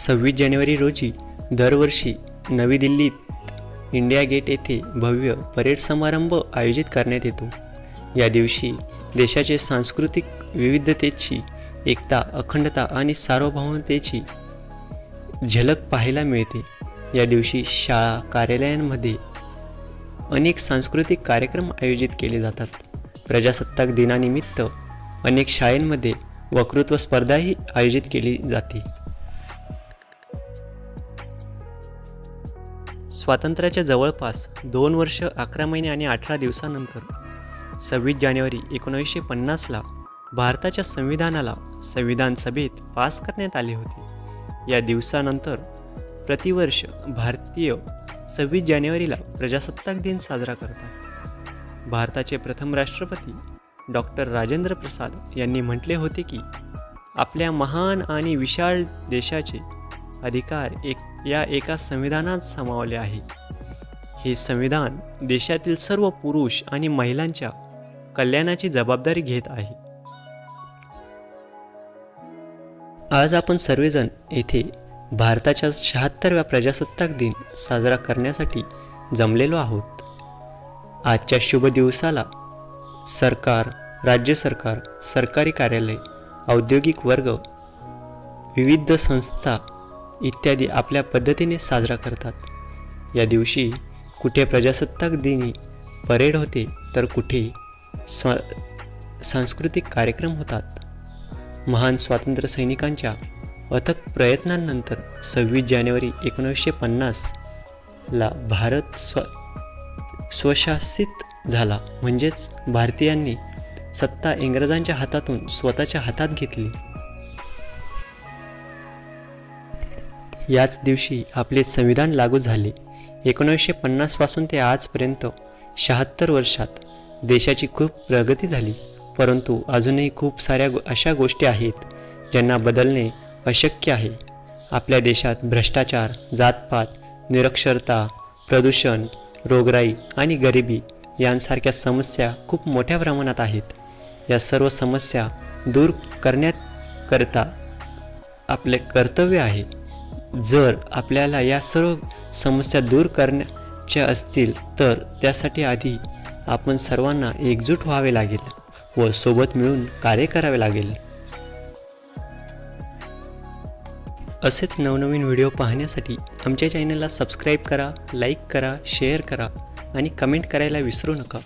सव्वीस जानेवारी रोजी दरवर्षी नवी दिल्लीत इंडिया गेट येथे भव्य परेड समारंभ आयोजित करण्यात येतो. या दिवशी देशाचे सांस्कृतिक विविधतेची एकता अखंडता आणि सार्वभौमतेची झलक पाहायला मिळते. या दिवशी शाळा कार्यालयांमध्ये अनेक सांस्कृतिक कार्यक्रम आयोजित केले जातात. प्रजासत्ताक दिनानिमित्त अनेक शाळेंमध्ये वक्तृत्व स्पर्धाही आयोजित केली जाते. स्वातंत्र्याच्या जवळपास दोन वर्ष अकरा महिने आणि अठरा दिवसानंतर सव्वीस जानेवारी एकोणीसशे पन्नासला भारताच्या संविधानाला संविधान सभेत पास करण्यात आले होते. या दिवसानंतर प्रतिवर्ष भारतीय सव्वीस जानेवारीला प्रजासत्ताक दिन साजरा करतात. भारताचे प्रथम राष्ट्रपती डॉक्टर राजेंद्र प्रसाद यांनी म्हटले होते की आपल्या महान आणि विशाल देशाचे अधिकार एक या एका संविधानात सामावले आहे. हे संविधान देशातील सर्व पुरुष आणि महिलांच्या कल्याणाची जबाबदारी घेत आहे. आज आपण सर्वजण येथे भारताच्या शहात्तरव्या प्रजासत्ताक दिन साजरा करण्यासाठी जमलेलो आहोत. आजच्या शुभ दिवसाला सरकार राज्य सरकार सरकारी कार्यालय औद्योगिक वर्ग विविध संस्था इत्यादी आपल्या पद्धतीने साजरा करतात. या दिवशी कुठे प्रजासत्ताक दिनी परेड होते तर कुठे स्वा सांस्कृतिक कार्यक्रम होतात. महान स्वातंत्र्य सैनिकांच्या अथक प्रयत्नांनंतर सव्वीस जानेवारी एकोणीसशे पन्नासला भारत स्व स्वशासित झाला. म्हणजेच भारतीयांनी सत्ता इंग्रजांच्या हातातून स्वतःच्या हातात घेतली. याच दिवशी आपले संविधान लागू झाले. एकोणीसशे पन्नासपासून ते आजपर्यंत शहात्तर वर्षात देशाची खूप प्रगती झाली. परंतु अजूनही खूप साऱ्या अशा गोष्टी आहेत ज्यांना बदलणे अशक्य आहे. आपल्या देशात भ्रष्टाचार जातपात निरक्षरता प्रदूषण रोगराई आणि गरिबी यांसारख्या समस्या खूप मोठ्या प्रमाणात आहेत. या सर्व समस्या दूर करण्याकरता आपले कर्तव्य आहे. जर आपल्याला या सर्व समस्या दूर करण्याच्या असतील तर त्यासाठी आधी आपण सर्वांना एकजूट व्हावे लागेल व सोबत मिळून कार्य करावे लागेल. असेच नवनवीन व्हिडिओ पाहण्यासाठी आमच्या चॅनलला सबस्क्राईब करा लाईक करा शेअर करा आणि कमेंट करायला विसरू नका.